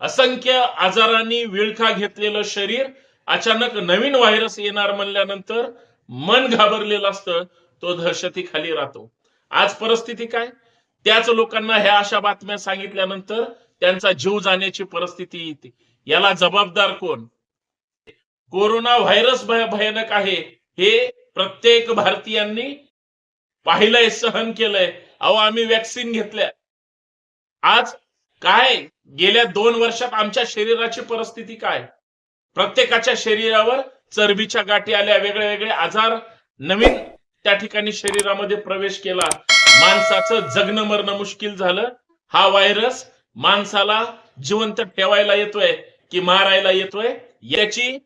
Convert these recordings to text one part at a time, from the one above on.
असंख्य आजारांनी विळखा घेतलेलं शरीर अचानक नवीन व्हायरस येणार म्हणल्यानंतर मन घाबरलेलं असतं तो दहशतीखाली राहतो. आज परिस्थिती काय? त्याच लोकांना ह्या अशा बातम्या सांगितल्यानंतर त्यांचा जीव जाण्याची परिस्थिती येते. याला जबाबदार कोण? कोरोना व्हायरस भय भयानक आहे. हे प्रत्येक भारतीयांनी पाहिलंय सहन केलंय. अहो आम्ही वॅक्सिन घेतल्या. आज काय? गेल्या दोन वर्षात आमच्या शरीराची परिस्थिती काय? प्रत्येकाच्या शरीरावर चरबीच्या गाठी आल्या वेगळे वेगळे आजार. नवीन त्या ठिकाणी शरीरामध्ये प्रवेश केला. माणसाचं जगणं मरणं मुश्किल झालं. हा व्हायरस माणसाला जिवंत ठेवायला येतोय की मारायला येतोय. याची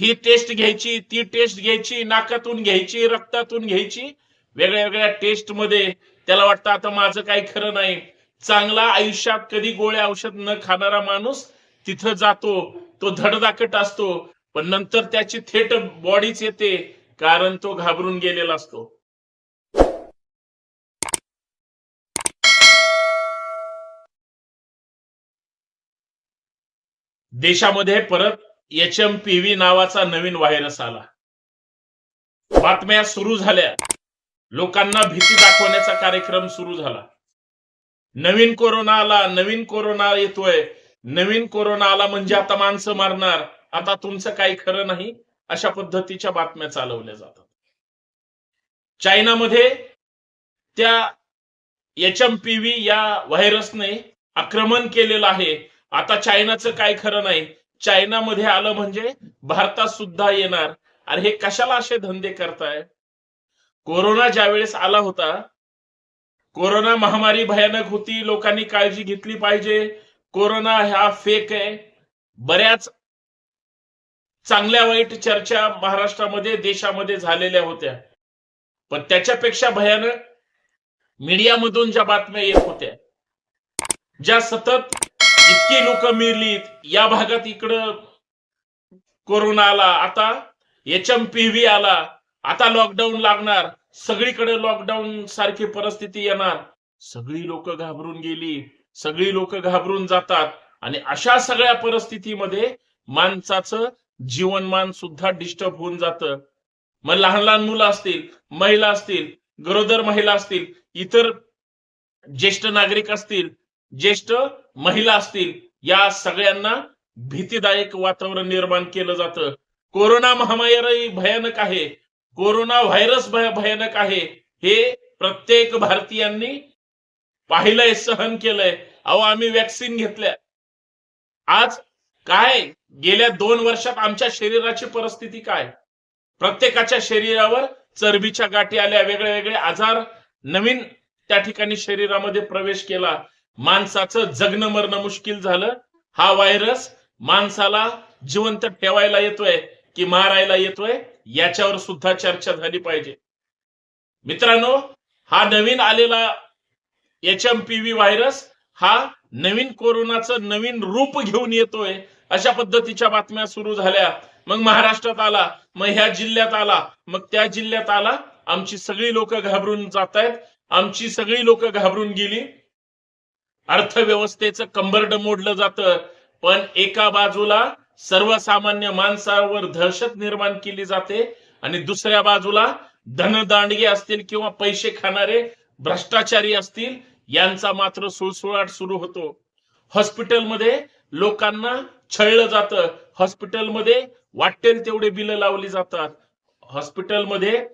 ही टेस्ट घ्यायची ती टेस्ट घ्यायची नाकातून घ्यायची रक्तातून घ्यायची. वेगळ्या वेगळ्या टेस्टमध्ये त्याला वाटतं आता माझं काही खरं नाही. चांगला आयुष्यात कधी गोळ्या औषध न खाणारा माणूस तिथं जातो तो धडदाकट असतो पण नंतर त्याची थेट बॉडीच येते कारण तो घाबरून गेलेला असतो. देशामध्ये परत एच एम पी व्ही नावाचा नवीन व्हायरस आला. बातम्या सुरू झाल्या. लोकांना भीती दाखवण्याचा कार्यक्रम सुरू झाला. नवीन कोरोना आला नवीन कोरोना येतोय. नवीन कोरोना आला म्हणजे आता माणसं मारणार. आता तुमचं काही खरं नाही अशा पद्धतीच्या बातम्या चालवल्या जातात. चायनामध्ये त्या एच एम पी व्ही या व्हायरसने आक्रमण केलेलं आहे. आता चायनाचं काय खरं नाही. चायनामध्ये आलं म्हणजे भारतात सुद्धा येणार. अरे हे कशाला असे धंदे करताय? कोरोना ज्या वेळेस आला होता कोरोना महामारी भयानक होती लोकांनी काळजी घेतली पाहिजे. कोरोना हा फेक आहे. बऱ्याच चांगल्या वाईट चर्चा महाराष्ट्रामध्ये देशामध्ये झालेल्या होत्या. पण त्याच्यापेक्षा भयानक मीडियामधून ज्या बातम्या येत होत्या ज्या सतत इतकी लोक मिरलीत या भागात इकडं कोरोना आला आता एच एम पी व्ही आला आता लॉकडाऊन लागणार सगळीकडे लॉकडाऊन सारखी परिस्थिती येणार. सगळी लोक घाबरून गेली सगळी लोक घाबरून जातात आणि अशा सगळ्या परिस्थितीमध्ये माणसाचं जीवनमान सुद्धा डिस्टर्ब होऊन जातं. मग लहान लहान मुलं असतील महिला असतील गरोदर महिला असतील इतर ज्येष्ठ नागरिक असतील ज्येष्ठ महिला असतील या सगळ्यांना भीतीदायक वातावरण निर्माण केलं जातं. कोरोना महामारी भयानक आहे. कोरोना व्हायरस भयानक आहे. हे प्रत्येक भारतीयांनी पाहिलंय सहन केलंय. अहो आम्ही वॅक्सिन घेतल्या. आज काय? गेल्या दोन वर्षात आमच्या शरीराची परिस्थिती काय? प्रत्येकाच्या शरीरावर चरबीच्या गाठी आल्या वेगळे वेगळे आजार नवीन त्या ठिकाणी शरीरामध्ये प्रवेश केला. माणसाचं जगणं मरणं मुश्किल झालं. हा व्हायरस माणसाला जिवंत ठेवायला येतोय की मारायला येतोय. याच्यावर सुद्धा चर्चा झाली पाहिजे. मित्रांनो हा नवीन आलेला H M P V virus हा नवीन कोरोनाचं नवीन रूप घेऊन येतोय. अशा पद्धतीच्या बातम्या सुरू झाल्या. मग महाराष्ट्रात आला मग ह्या जिल्ह्यात आला मग त्या जिल्ह्यात आला. आमची सगळी लोक घाबरून जात आहेत आमची सगळी लोक घाबरून गेली. अर्थव्यवस्थेचं कंबरड मोडलं जातं. पण एका बाजूला सर्वसामान्य माणसावर दहशत निर्माण केली जाते आणि दुसऱ्या बाजूला धनदांडगे असतील किंवा पैसे खाणारे भ्रष्टाचारी असतील यांचा मात्र सुळसुळाट सुरू होतो. हॉस्पिटलमध्ये लोकांना छळलं जातं. हॉस्पिटलमध्ये वाटेल तेवढे बिलं लावली जातात. हॉस्पिटलमध्ये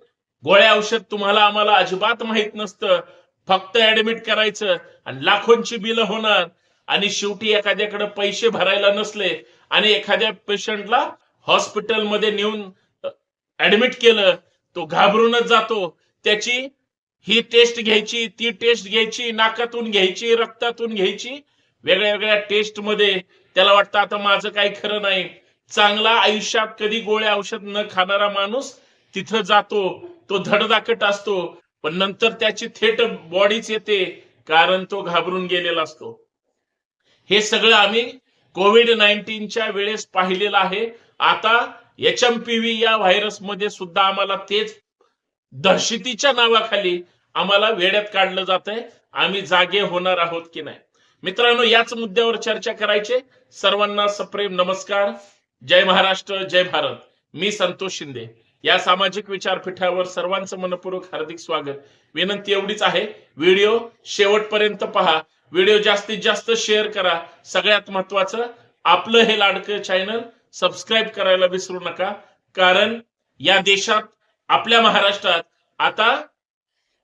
गोळ्या औषध तुम्हाला आम्हाला अजिबात माहीत नसतं. फक्त ऍडमिट करायचं आणि लाखोंची बिलं होणार. आणि शेवटी एखाद्याकडे पैसे भरायला नसले आणि एखाद्या पेशंटला हॉस्पिटलमध्ये नेऊन ऍडमिट केलं तो घाबरूनच जातो. त्याची ही टेस्ट घ्यायची ती टेस्ट घ्यायची नाकातून घ्यायची रक्तातून घ्यायची वेगळ्या वेगळ्या टेस्टमध्ये त्याला वाटतं आता माझं काही खरं नाही. चांगला आयुष्यात कधी गोळ्या औषध न खाणारा माणूस तिथं जातो तो धडधाकट असतो पण नंतर त्याची थेट बॉडीच येते कारण तो घाबरून गेलेला असतो. हे सगळं आम्ही कोविड नाईन्टीनच्या वेळेस पाहिलेलं आहे. आता एच एम पी व्ही या व्हायरसमध्ये सुद्धा आम्हाला तेच दहशतीच्या नावाखाली आम्हाला वेड्यात काढलं जात आहे आम्ही जागे होणार आहोत की नाही? मित्रांनो याच मुद्द्यावर चर्चा करायचे सर्वांना सप्रेम नमस्कार. जय महाराष्ट्र जय भारत. मी संतोष शिंदे. या सामाजिक विचारपीठावर सर्वांचं मनपूर्वक हार्दिक स्वागत. विनंती एवढीच आहे. व्हिडिओ शेवटपर्यंत पहा. व्हिडिओ जास्तीत जास्त शेअर करा. सगळ्यात महत्वाचं आपलं हे लाडकं चॅनल सबस्क्राईब करायला विसरू नका. कारण या देशात आपल्या महाराष्ट्रात आता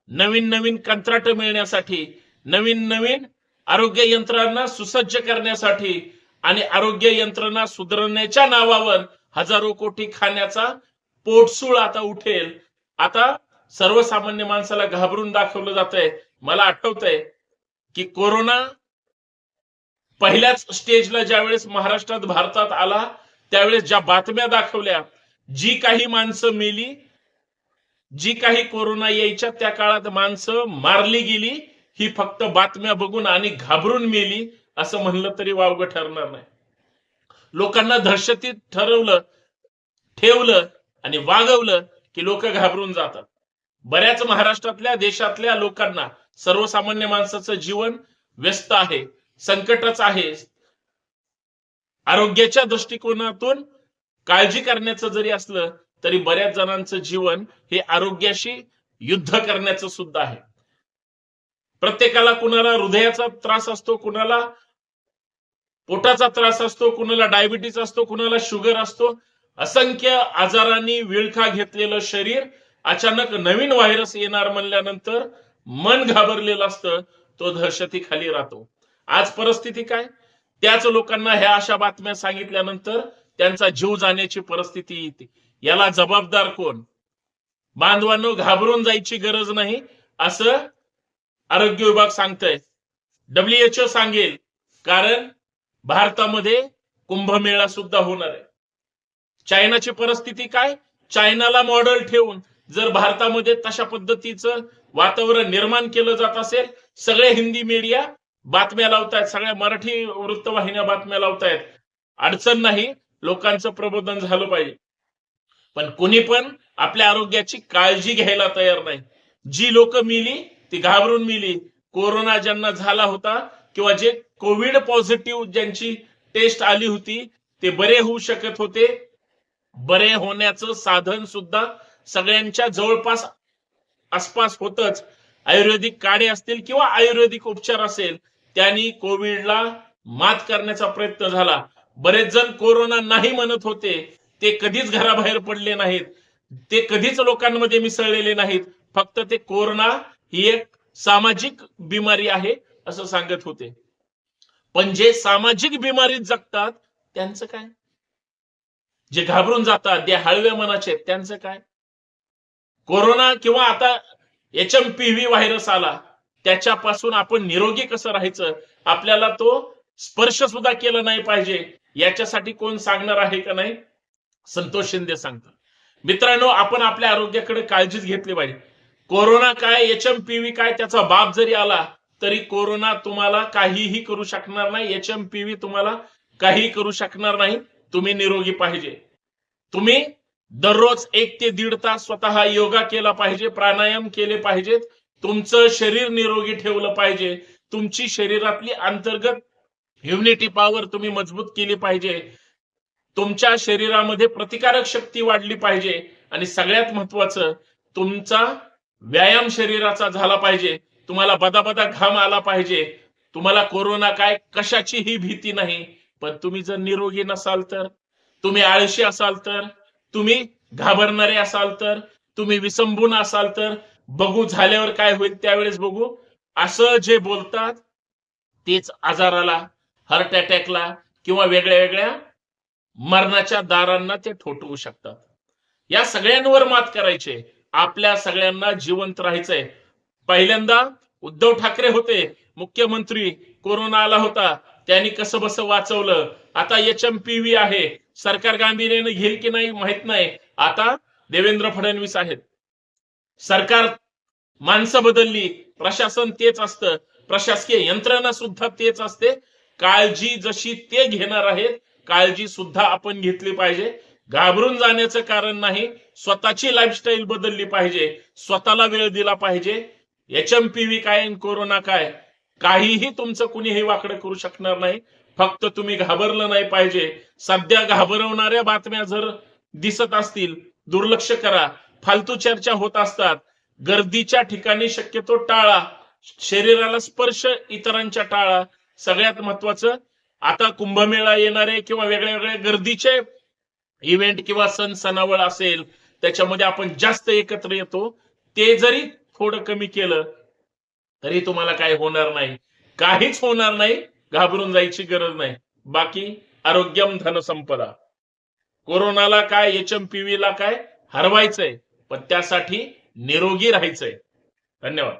नवीन नवीन कंत्राट मिळण्यासाठी नवीन नवीन आरोग्य यंत्रणा सुसज्ज करण्यासाठी आणि आरोग्य यंत्रणा सुधारण्याच्या नावावर हजारो कोटी खाण्याचा पोटसूळ आता उठेल. आता सर्वसामान्य माणसाला घाबरून दाखवलं जात आहे मला आठवतंय की कोरोना पहिल्याच स्टेजला ज्यावेळेस महाराष्ट्रात भारतात आला त्यावेळेस ज्या बातम्या दाखवल्या जी काही माणसं मेली जी काही कोरोना यायच्या त्या काळात माणसं मारली गेली ही फक्त बातम्या बघून आणि घाबरून मेली असं म्हणलं तरी वावग ठरणार नाही. लोकांना दहशतीत ठरवलं ठेवलं आणि वागवलं की लोक घाबरून जातात. बऱ्याच महाराष्ट्रातल्या देशातल्या लोकांना सर्वसामान्य माणसाचं जीवन व्यस्त आहे संकटच आहे. आरोग्याच्या दृष्टिकोनातून काळजी करण्याचं जरी असलं तरी बऱ्याच जणांचं जीवन हे आरोग्याशी युद्ध करण्याचं सुद्धा आहे. प्रत्येकाला कुणाला हृदयाचा त्रास असतो कुणाला पोटाचा त्रास असतो कुणाला डायबिटीस असतो कुणाला शुगर असतो असंख्य आजारांनी विळखा घेतलेलं शरीर अचानक नवीन व्हायरस येणार म्हणल्यानंतर मन घाबरलेलं असतं तो दहशती खाली राहतो. आज परिस्थिती काय? त्याच लोकांना ह्या अशा बातम्या सांगितल्यानंतर त्यांचा जीव जाण्याची परिस्थिती येते. याला जबाबदार कोण? बांधवांनो घाबरून जायची गरज नाही असं आरोग्य विभाग सांगतंय. डब्ल्यूएचओ सांगेल कारण भारतामध्ये कुंभमेळा सुद्धा होणार आहे. चायनाची परिस्थिती काय? चायनाला मॉडेल ठेवून जर भारतामध्ये तशा पद्धतीचं वातावरण निर्माण केलं जात असेल सगळे हिंदी मीडिया बातम्या लावतायत सगळ्या मराठी वृत्तवाहिन्या बातम्या लावतायत. अडचण नाही लोकांचं प्रबोधन झालं पाहिजे. पण कोणी पण आपल्या आरोग्याची काळजी घ्यायला तयार नाही. जी लोक मिली ती घाबरून मिली. कोरोना ज्यांना झाला होता किंवा जे कोविड पॉझिटिव्ह ज्यांची टेस्ट आली होती ते बरे होऊ शकत होते. बरे होण्याचं साधन सुद्धा सगळ्यांच्या जवळपास आसपास होतच. आयुर्वेदिक काढे असतील किंवा आयुर्वेदिक उपचार असेल त्यांनी कोविडला मात करण्याचा प्रयत्न झाला. बरेच जण कोरोना नाही म्हणत होते. ते कधीच घराबाहेर पडले नाहीत. ते कधीच लोकांमध्ये मिसळलेले नाहीत. फक्त ते कोरोना ही एक सामाजिक बिमारी आहे असं सांगत होते. पण जे सामाजिक बिमारीत जगतात त्यांचं काय? जे घाबरून जातात जे हळव्या मनाचे आहेत, त्यांचं काय? कोरोना किंवा आता H M P V virus आला त्याच्यापासून आपण निरोगी कसं राहायचं? आपल्याला तो स्पर्श सुद्धा केला नाही पाहिजे. याच्यासाठी कोण सांगणार आहे का नाही? संतोष शिंदे सांगतात. मित्रांनो आपण आपल्या आरोग्याकडे काळजीच घेतली पाहिजे. कोरोना काय एच एम पी व्ही काय त्याचा बाप जरी आला तरी कोरोना तुम्हाला काहीही करू शकणार नाही. एच एम पी व्ही तुम्हाला काहीही करू शकणार नाही. तुम्ही निरोगी पाहिजे. तुम्ही दररोज एक ते दीड तास स्वतः योगा केला पाहिजे प्राणायाम केले पाहिजेत. तुमचं शरीर निरोगी ठेवलं पाहिजे. तुमची शरीरातली अंतर्गत इम्युनिटी पॉवर तुम्ही मजबूत केली पाहिजे. तुमच्या शरीरामध्ये प्रतिकारक शक्ती वाढली पाहिजे. आणि सगळ्यात महत्वाचं तुमचा व्यायाम शरीराचा झाला पाहिजे. तुम्हाला बदाबदा घाम आला पाहिजे. तुम्हाला कोरोना काय कशाचीही भीती नाही. पण तुम्ही जर निरोगी नसाल तर तुम्ही आळशी असाल तर तुम्ही घाबरणारे असाल तर तुम्ही विसंबून असाल तर बघू झाल्यावर काय होईल त्यावेळेस बघू. असं जे बोलतात तेच आजाराला हार्ट अटॅकला किंवा वेगळ्या वेगळ्या मरणाच्या दारांना ते ठोठवू शकतात. या सगळ्यांवर मात करायचे. आपल्या सगळ्यांना जिवंत राहायचंय. पहिल्यांदा उद्धव ठाकरे होते. मुख्यमंत्री कोरोना आला होता. त्यांनी कसं बस वाचवलं? आता एच एम पी व्ही आहे. सरकार गांभीर्याने घेईल की नाही माहीत नाही. आता देवेंद्र फडणवीस आहेत. सरकार माणसं बदलली. प्रशासन तेच असतं. प्रशासकीय यंत्रणा सुद्धा तेच असते. काळजी जशी ते घेणार आहेत काळजी सुद्धा आपण घेतली पाहिजे. घाबरून जाण्याचं कारण नाही. स्वतःची लाईफस्टाईल बदलली पाहिजे. स्वतःला वेळ दिला पाहिजे. एच एम पी व्ही काय कोरोना काय? काहीही तुमचं कुणीही वाकडं करू शकणार नाही. फक्त तुम्ही घाबरलं नाही पाहिजे. सध्या घाबरवणाऱ्या बातम्या जर दिसत असतील दुर्लक्ष करा. फालतू चर्चा होत असतात. गर्दीच्या ठिकाणी शक्यतो टाळा. शरीराला स्पर्श इतरांच्या टाळा. सगळ्यात महत्वाचं आता कुंभमेळा येणारे किंवा वेगळ्या वेगळ्या गर्दीचे इव्हेंट किंवा सण सणावळ असेल त्याच्यामध्ये आपण जास्त एकत्र येतो. ते जरी थोडं कमी केलं तरी तुम्हाला काय होणार नाही. काहीच होणार नाही घाबरून जायची गरज नाही. बाकी आरोग्यम धनसंपदा कोरोनाला काय एच एम ला काय हरवायचंय पण त्यासाठी निरोगी राहायचंय. धन्यवाद.